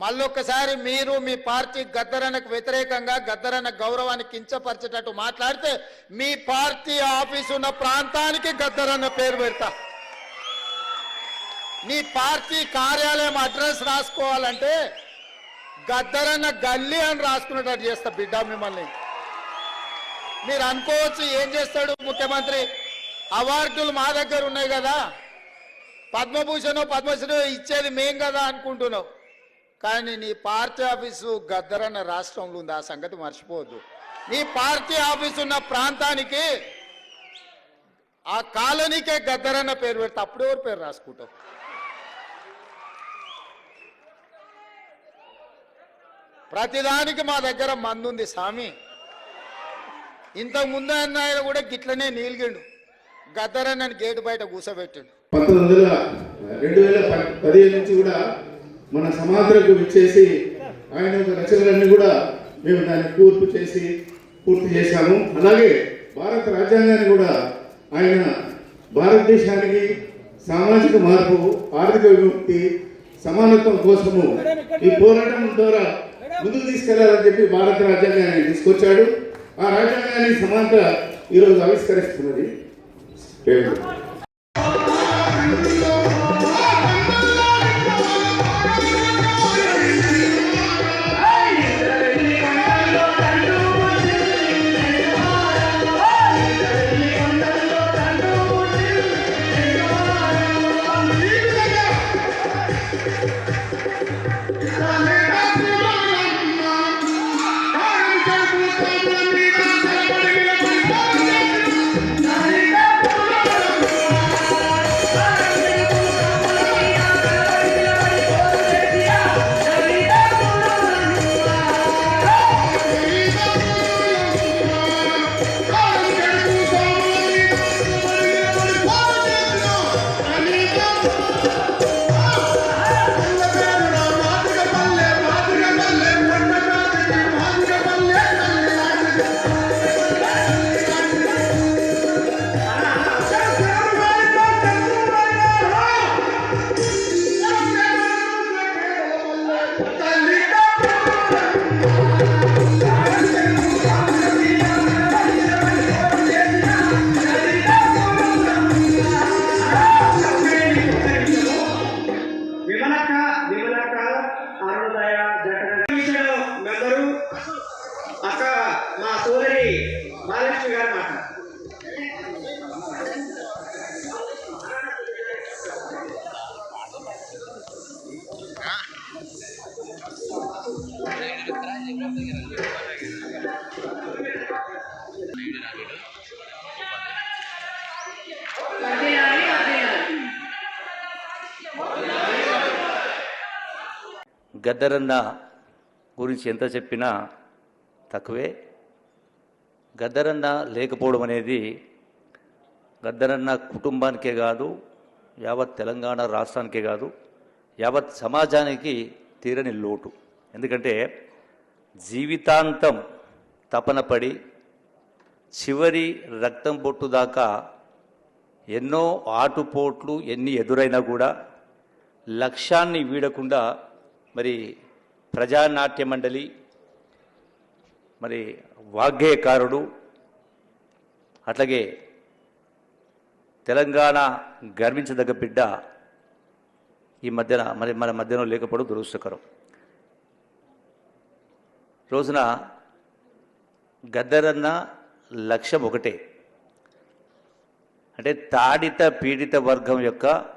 మళ్ళొక్కసారి మీరు మీ పార్టీ గద్దరనకు వ్యతిరేకంగా గద్దరన్న గౌరవాన్ని కించపరిచేటట్టు మాట్లాడితే మీ పార్టీ ఆఫీస్ ఉన్న ప్రాంతానికి గద్దరన్న పేరు పెడతా. మీ పార్టీ కార్యాలయం అడ్రస్ రాసుకోవాలంటే గద్దరన్న గల్లీ అని రాసుకునేటట్టు చేస్తా బిడ్డ మిమ్మల్ని. మీరు అనుకోవచ్చు ఏం చేస్తాడు ముఖ్యమంత్రి? అవార్డులు మా దగ్గర ఉన్నాయి కదా. పద్మభూషణ్ పద్మశ్రీ ఇచ్చేది మేం కదా అనుకుంటున్నావు కానీ నీ పార్టీ ఆఫీసు గద్దరన్న రాష్ట్రంలో ఉంది ఆ సంగతి మర్చిపోవద్దు. నీ పార్టీ ఆఫీసు ఉన్న ప్రాంతానికి ఆ కాలనీకే గద్దరన్న పేరు పెడితే అప్పుడెవరు పేరు రాసుకుంటావు? ప్రతిదానికి మా దగ్గర మందు ఉంది స్వామి. ఇంతకు ముందు అన్న ఆయన కూడా గిట్లనే నీలిగిండు. గద్దరన్నని గేటు బయట కూసబెట్టిండు. పంతొమ్మిది వందల రెండు వేల పదిహేను నుంచి కూడా మన సమాధులకు ఇచ్చేసి ఆయన యొక్క రచనలన్నీ కూడా మేము దాన్ని కూర్పు చేసి పూర్తి చేశాము. అలాగే భారత రాజ్యాంగాన్ని కూడా ఆయన భారతదేశానికి సామాజిక మార్పు ఆర్థిక విముక్తి సమానత్వం కోసము ఈ పోరాటం ద్వారా ముందుకు తీసుకెళ్ళాలని చెప్పి భారత రాజ్యాంగాన్ని తీసుకొచ్చాడు. ఆ రాజ్యాంగాన్ని సమాంతర ఈరోజు ఆవిష్కరిస్తున్నది. Thank you. గద్దరన్న గురించి ఎంత చెప్పినా తక్కువే. గద్దరన్న లేకపోవడం అనేది గద్దరన్న కుటుంబానికే కాదు యావత్ తెలంగాణ రాష్ట్రానికే కాదు యావత్ సమాజానికి తీరని లోటు. ఎందుకంటే జీవితాంతం తపనపడి చివరి రక్తం బొట్టు దాకా ఎన్నో ఆటుపోట్లు ఎన్ని ఎదురైనా కూడా లక్ష్యాన్ని వీడకుండా మరి ప్రజానాట్య మండలి మరి వాగ్గేయకారుడు అట్లాగే తెలంగాణ గర్వించదగ్గ బిడ్డ ఈ మధ్యన మరి మన మధ్యలో లేకపోవడం దురదృష్టకరం. రోజున గద్దరన్న లక్ష్యం ఒకటే. అంటే తాడిత పీడిత వర్గం యొక్క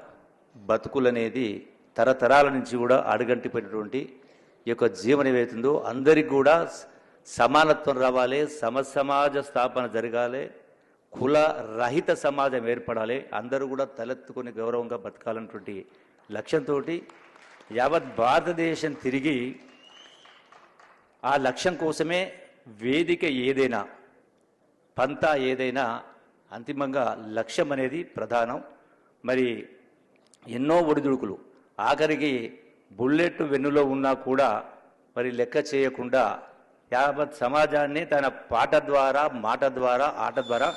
బతుకులనేది తరతరాల నుంచి కూడా అడుగంటిపోయినటువంటి ఈ యొక్క జీవనం ఏవైతుందో అందరికి కూడా సమానత్వం రావాలి సమసమాజ స్థాపన జరగాలి కుల రహిత సమాజం ఏర్పడాలి అందరూ కూడా తలెత్తుకొని గౌరవంగా బతకాలన్నటువంటి లక్ష్యంతో యావత్ భారతదేశం తిరిగి ఆ లక్ష్యం కోసమే వేదిక ఏదైనా పంత ఏదైనా అంతిమంగా లక్ష్యం అనేది ప్రధానం. మరి ఎన్నో ఒడిదుడుకులు ఆఖరికి బుల్లెట్ వెన్నులో ఉన్నా కూడా మరి లెక్క చేయకుండా యావత్ సమాజాన్ని తన పాట ద్వారా మాట ద్వారా ఆట ద్వారా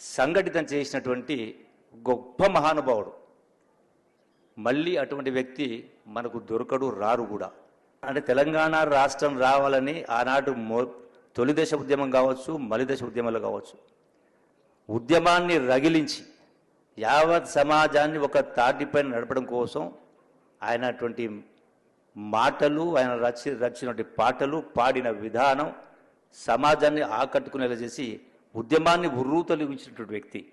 సంఘటితం చేసినటువంటి గొప్ప మహానుభావుడు. మళ్ళీ అటువంటి వ్యక్తి మనకు దొరకడు రారు కూడా. అంటే తెలంగాణ రాష్ట్రం రావాలని ఆనాడు మో తొలి దశ ఉద్యమం కావచ్చు మలిదశ ఉద్యమాలు కావచ్చు. ఉద్యమాన్ని రగిలించి యావత్ సమాజాన్ని ఒక తాటిపైన నడపడం కోసం ఆయన అటువంటి మాటలు ఆయన రచి రచినటువంటి పాటలు పాడిన విధానం సమాజాన్ని ఆకట్టుకునేలా చేసి ఉద్యమాన్ని ఉర్రూతలిగించినటువంటి వ్యక్తి.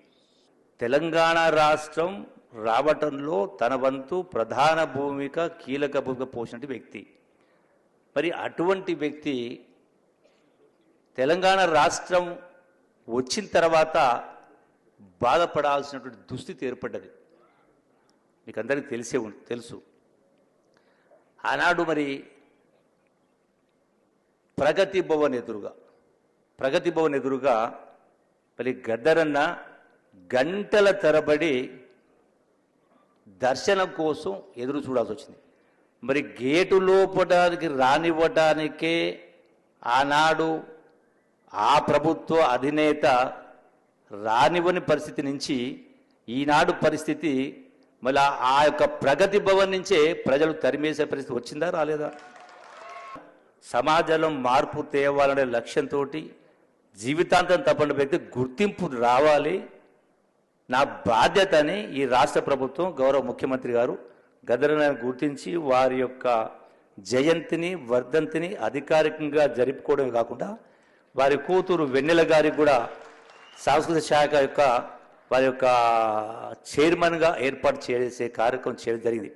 తెలంగాణ రాష్ట్రం రావటంలో తన వంతు ప్రధాన భూమిక కీలక భూమిక పోసినటువంటి వ్యక్తి. మరి అటువంటి వ్యక్తి తెలంగాణ రాష్ట్రం వచ్చిన తర్వాత బాధపడాల్సినటువంటి దుస్థితి ఏర్పడ్డది. మీకు అందరికీ తెలిసే తెలుసు. ఆనాడు మరి ప్రగతి భవన్ ఎదురుగా ప్రగతి భవన్ ఎదురుగా మరి గద్దరన్న గంటల తరబడి దర్శనం కోసం ఎదురు చూడాల్సి వచ్చింది. మరి గేటు లోపడానికి రానివ్వటానికే ఆనాడు ఆ ప్రభుత్వ అధినేత రానివ్వని పరిస్థితి నుంచి ఈనాడు పరిస్థితి మళ్ళీ ఆ యొక్క ప్రగతి భవన్ నుంచే ప్రజలు తరిమేసే పరిస్థితి వచ్చిందా రాలేదా? సమాజంలో మార్పు తేవాలనే లక్ష్యంతో జీవితాంతం తప్పని వ్యక్తి గుర్తింపు రావాలి. నా బాధ్యతని ఈ రాష్ట్ర ప్రభుత్వం గౌరవ ముఖ్యమంత్రి గారు గదరని గుర్తించి వారి యొక్క జయంతిని వర్ధంతిని అధికారికంగా జరుపుకోవడమే కాకుండా వారి కూతురు వెన్నెల గారికి కూడా సాంస్కృతిక శాఖ యొక్క వారి యొక్క చైర్మన్గా ఏర్పాటు చేసే కార్యక్రమం చేయడం జరిగింది.